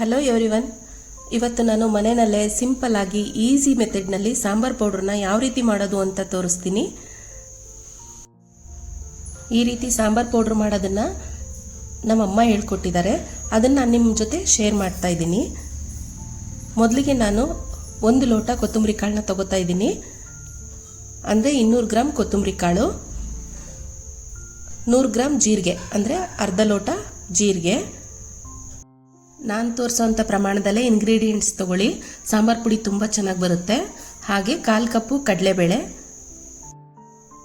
Hello everyone ಇವತ್ತು ನಾನು ಮನೆಯಲ್ಲೇ ಸಿಂಪಲ್ ಆಗಿ ಈಸಿ ಮೆಥಡ್ನಲ್ಲಿ ಸಾಂಬಾರ್ ಪೌಡ್ರನ್ನ ಯಾವ ರೀತಿ ಮಾಡೋದು ಅಂತ ತೋರಿಸ್ತೀನಿ. ಈ ರೀತಿ ಸಾಂಬಾರ್ ಪೌಡ್ರ್ ಮಾಡೋದನ್ನ ನಮ್ಮ ಅಮ್ಮ ಹೇಳ್ಕೊಟ್ಟಿದ್ದಾರೆ. ಅದನ್ನು ನಾನು ನಿಮ್ಮ ಜೊತೆ ಶೇರ್ ಮಾಡ್ತಾ ಇದ್ದೀನಿ. ಮೊದಲಿಗೆ ನಾನು ಒಂದು ಲೋಟ ಕೊತ್ತಂಬರಿ ಕಾಳನ್ನ ತಗೋತಾ ಇದ್ದೀನಿ. ಅಂದರೆ ಇನ್ನೂರು ಗ್ರಾಮ್ ಕೊತ್ತಂಬರಿ ಕಾಳು, ನೂರು ಗ್ರಾಮ್ ಜೀರಿಗೆ, ಅಂದರೆ ಅರ್ಧ ಲೋಟ ಜೀರಿಗೆ ನಾನು ತೋರಿಸೋವಂಥ ಪ್ರಮಾಣದಲ್ಲೇ ಇಂಗ್ರೀಡಿಯೆಂಟ್ಸ್ ತೊಗೊಳ್ಳಿ. ಸಾಂಬಾರು ಪುಡಿ ತುಂಬ ಚೆನ್ನಾಗಿ ಬರುತ್ತೆ. ಹಾಗೆ ಕಾಲು ಕಪ್ಪು ಕಡಲೆಬೇಳೆ.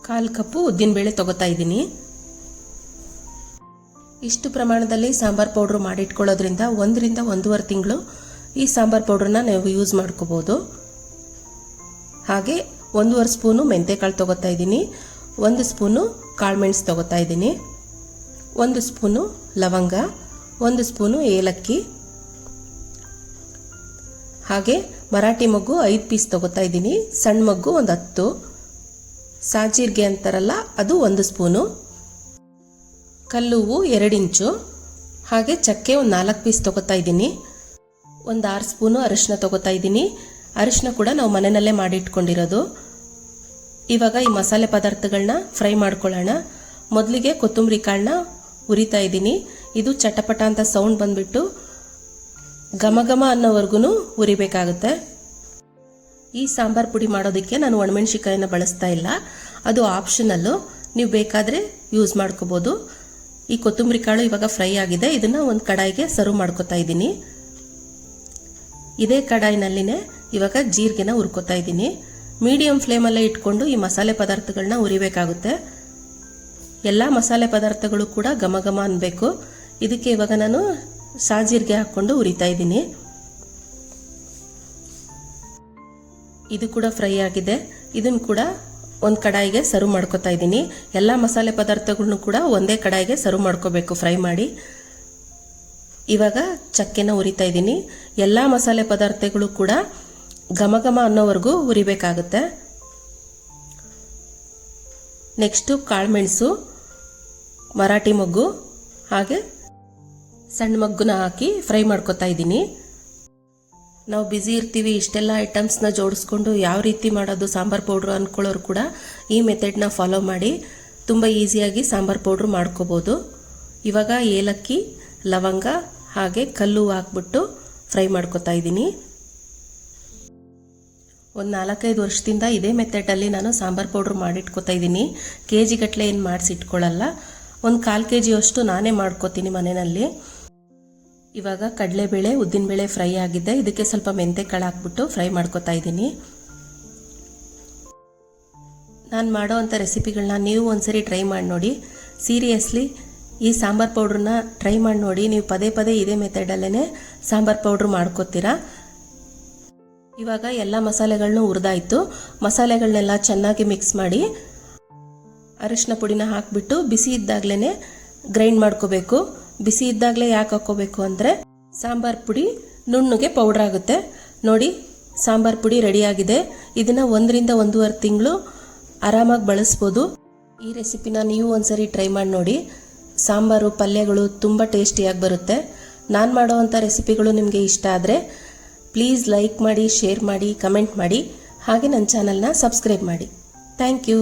ಕಾಲು ಕಪ್ಪು ಉದ್ದಿನಬೇಳೆ ತೊಗೋತಾ ಇದ್ದೀನಿ. ಇಷ್ಟು ಪ್ರಮಾಣದಲ್ಲಿ ಸಾಂಬಾರು ಪೌಡ್ರ್ ಮಾಡಿಟ್ಕೊಳ್ಳೋದ್ರಿಂದ ಒಂದರಿಂದ ಒಂದೂವರೆ ತಿಂಗಳು ಈ ಸಾಂಬಾರು ಪೌಡ್ರನ್ನ ನೀವು ಯೂಸ್ ಮಾಡ್ಕೋಬೋದು. ಹಾಗೆ ಒಂದೂವರೆ ಸ್ಪೂನು ಮೆಂತೆಕಾಳು ತೊಗೋತಾ ಇದ್ದೀನಿ. ಒಂದು ಸ್ಪೂನು ಕಾಳುಮೆಣಸು ತೊಗೋತಾ ಇದ್ದೀನಿ. ಒಂದು ಸ್ಪೂನು ಲವಂಗ. ಒಂದು ಸ್ಪೂನು ಏಲಕ್ಕಿ. ಹಾಗೆ ಮರಾಠಿ ಮಗ್ಗು ಐದು ಪೀಸ್ ತೊಗೋತಾ ಇದ್ದೀನಿ. ಸಣ್ಣ ಮಗ್ಗು ಒಂದು ಹತ್ತು. ಸಾಜೀರಿಗೆ ಅಂತಾರಲ್ಲ, ಅದು ಒಂದು ಸ್ಪೂನು. ಕಲ್ಲುವು ಎರಡು ಇಂಚು. ಹಾಗೆ ಚಕ್ಕೆ ಒಂದು ನಾಲ್ಕು ಪೀಸ್ ತಗೋತಾ ಇದ್ದೀನಿ. ಒಂದು ಆರು ಸ್ಪೂನು ಅರಿಶಿನ ತೊಗೋತಾ ಇದ್ದೀನಿ. ಅರಿಶಿನ ಕೂಡ ನಾವು ಮನೆಯಲ್ಲೇ ಮಾಡಿಟ್ಕೊಂಡಿರೋದು. ಇವಾಗ ಈ ಮಸಾಲೆ ಪದಾರ್ಥಗಳನ್ನ ಫ್ರೈ ಮಾಡ್ಕೊಳ್ಳೋಣ. ಮೊದಲಿಗೆ ಕೊತ್ತಂಬರಿ ಕಾಳನ್ನ ಉರಿತಾ ಇದ್ದೀನಿ. ಇದು ಚಟಪಟ ಅಂತ ಸೌಂಡ್ ಬಂದ್ಬಿಟ್ಟು ಘಮ ಘಮ ಅನ್ನೋವರೆಗೂ ಉರಿಬೇಕಾಗುತ್ತೆ. ಈ ಸಾಂಬಾರ್ ಪುಡಿ ಮಾಡೋದಕ್ಕೆ ನಾನು ಒಣಮೆಣಸಿಕಾಯನ್ನು ಬಳಸ್ತಾ ಇಲ್ಲ. ಅದು ಆಪ್ಷನಲ್ಲು. ನೀವು ಬೇಕಾದರೆ ಯೂಸ್ ಮಾಡ್ಕೋಬೋದು. ಈ ಕೊತ್ತಂಬರಿ ಕಾಳು ಇವಾಗ ಫ್ರೈ ಆಗಿದೆ. ಇದನ್ನು ಒಂದು ಕಡಾಯಿಗೆ ಸರ್ವ್ ಮಾಡ್ಕೋತಾ ಇದ್ದೀನಿ. ಇದೇ ಕಡಾಯಿನಲ್ಲಿನೇ ಇವಾಗ ಜೀರಿಗೆನ ಹುರ್ಕೋತಾ ಇದ್ದೀನಿ. ಮೀಡಿಯಂ ಫ್ಲೇಮಲ್ಲೇ ಇಟ್ಕೊಂಡು ಈ ಮಸಾಲೆ ಪದಾರ್ಥಗಳನ್ನ ಉರಿಬೇಕಾಗುತ್ತೆ. ಎಲ್ಲ ಮಸಾಲೆ ಪದಾರ್ಥಗಳು ಕೂಡ ಘಮ ಘಮ ಅನ್ಬೇಕು. ಇದಕ್ಕೆ ಇವಾಗ ನಾನು ಸಾಜೀರಿಗೆ ಹಾಕ್ಕೊಂಡು ಉರಿತಾ ಇದ್ದೀನಿ. ಇದು ಕೂಡ ಫ್ರೈ ಆಗಿದೆ. ಇದನ್ನು ಕೂಡ ಒಂದು ಕಡಾಯಿಗೆ ಸರ್ವ್ ಮಾಡ್ಕೋತಾ ಇದ್ದೀನಿ. ಎಲ್ಲ ಮಸಾಲೆ ಪದಾರ್ಥಗಳನ್ನು ಕೂಡ ಒಂದೇ ಕಡಾಯಿಗೆ ಸರ್ವ್ ಮಾಡ್ಕೋಬೇಕು ಫ್ರೈ ಮಾಡಿ. ಇವಾಗ ಚಕ್ಕೆನ ಉರಿತಾ ಇದ್ದೀನಿ. ಎಲ್ಲ ಮಸಾಲೆ ಪದಾರ್ಥಗಳು ಕೂಡ ಘಮ ಘಮ ಅನ್ನೋವರೆಗೂ ಉರಿಬೇಕಾಗುತ್ತೆ. ನೆಕ್ಸ್ಟು ಕಾಳುಮೆಣಸು ಮರಾಠಿ ಮೊಗ್ಗು, ಹಾಗೆ ಸಣ್ಣ ಮಗ್ಗುನ ಹಾಕಿ ಫ್ರೈ ಮಾಡ್ಕೊತಾ ಇದ್ದೀನಿ. ನಾವು ಬ್ಯುಸಿ ಇರ್ತೀವಿ, ಇಷ್ಟೆಲ್ಲ ಐಟಮ್ಸ್ನ ಜೋಡಿಸ್ಕೊಂಡು ಯಾವ ರೀತಿ ಮಾಡೋದು ಸಾಂಬಾರ್ ಪೌಡ್ರು ಅಂದ್ಕೊಳ್ಳೋರು ಕೂಡ ಈ ಮೆಥಡ್ನ ಫಾಲೋ ಮಾಡಿ ತುಂಬ ಈಸಿಯಾಗಿ ಸಾಂಬಾರ್ ಪೌಡ್ರು ಮಾಡ್ಕೋಬೋದು. ಇವಾಗ ಏಲಕ್ಕಿ, ಲವಂಗ ಹಾಗೆ ಕಲ್ಲು ಹಾಕ್ಬಿಟ್ಟು ಫ್ರೈ ಮಾಡ್ಕೊತಾ ಇದ್ದೀನಿ. ಒಂದು ನಾಲ್ಕೈದು ವರ್ಷದಿಂದ ಇದೇ ಮೆಥಡಲ್ಲಿ ನಾನು ಸಾಂಬಾರ್ ಪೌಡ್ರ್ ಮಾಡಿಟ್ಕೊತಾ ಇದ್ದೀನಿ. ಕೆ ಜಿ ಗಟ್ಟಲೆ ಏನು ಮಾಡಿಸಿಟ್ಕೊಳ್ಳಲ್ಲ ಒಂದು ಕಾಲು ಕೆ ಜಿಯಷ್ಟು ನಾನೇ ಮಾಡ್ಕೋತೀನಿ ಮನೆಯಲ್ಲಿ. ಇವಾಗ ಕಡಲೆಬೇಳೆ, ಉದ್ದಿನಬೇಳೆ ಫ್ರೈ ಆಗಿದೆ. ಇದಕ್ಕೆ ಸ್ವಲ್ಪ ಮೆಂತೆ ಕಾಳು ಹಾಕ್ಬಿಟ್ಟು ಫ್ರೈ ಮಾಡ್ಕೊತಾ ಇದ್ದೀನಿ. ನಾನು ಮಾಡೋ ಅಂಥ ರೆಸಿಪಿಗಳನ್ನ ನೀವು ಒಂದ್ಸರಿ ಟ್ರೈ ಮಾಡಿ ನೋಡಿ. ಸೀರಿಯಸ್ಲಿ ಈ ಸಾಂಬಾರ್ ಪೌಡ್ರನ್ನ ಟ್ರೈ ಮಾಡಿ ನೋಡಿ. ನೀವು ಪದೇ ಪದೇ ಇದೇ ಮೆಥಡಲ್ಲೇ ಸಾಂಬಾರ್ ಪೌಡ್ರ್ ಮಾಡ್ಕೋತೀರಾ? ಇವಾಗ ಎಲ್ಲ ಮಸಾಲೆಗಳನ್ನು ಹುರಿದಾಯಿತು. ಮಸಾಲೆಗಳನ್ನೆಲ್ಲ ಚೆನ್ನಾಗಿ ಮಿಕ್ಸ್ ಮಾಡಿ ಅರಿಶಿನ ಪುಡಿನ ಹಾಕಿಬಿಟ್ಟು ಬಿಸಿ ಇದ್ದಾಗಲೇ ಗ್ರೈಂಡ್ ಮಾಡ್ಕೋಬೇಕು. ಬಿಸಿ ಇದ್ದಾಗಲೇ ಯಾಕೆ ಹಾಕ್ಕೋಬೇಕು ಅಂದರೆ ಸಾಂಬಾರ್ ಪುಡಿ ನುಣ್ಣಗೆ ಪೌಡ್ರ್ ಆಗುತ್ತೆ. ನೋಡಿ, ಸಾಂಬಾರ್ ಪುಡಿ ರೆಡಿಯಾಗಿದೆ ಇದನ್ನು ಒಂದರಿಂದ ಒಂದೂವರೆ ತಿಂಗಳು ಆರಾಮಾಗಿ ಬಳಸ್ಬೋದು. ಈ ರೆಸಿಪಿನ ನೀವು ಒಂದ್ಸರಿ ಟ್ರೈ ಮಾಡಿ ನೋಡಿ. ಸಾಂಬಾರು, ಪಲ್ಯಗಳು ತುಂಬ ಟೇಸ್ಟಿಯಾಗಿ ಬರುತ್ತೆ. ನಾನು ಮಾಡೋವಂಥ ರೆಸಿಪಿಗಳು ನಿಮಗೆ ಇಷ್ಟ ಆದರೆ ಪ್ಲೀಸ್ ಲೈಕ್ ಮಾಡಿ ಶೇರ್ ಮಾಡಿ ಕಮೆಂಟ್ ಮಾಡಿ. ಹಾಗೆ ನನ್ನ ಚಾನಲ್ನ ಸಬ್ಸ್ಕ್ರೈಬ್ ಮಾಡಿ. Thank you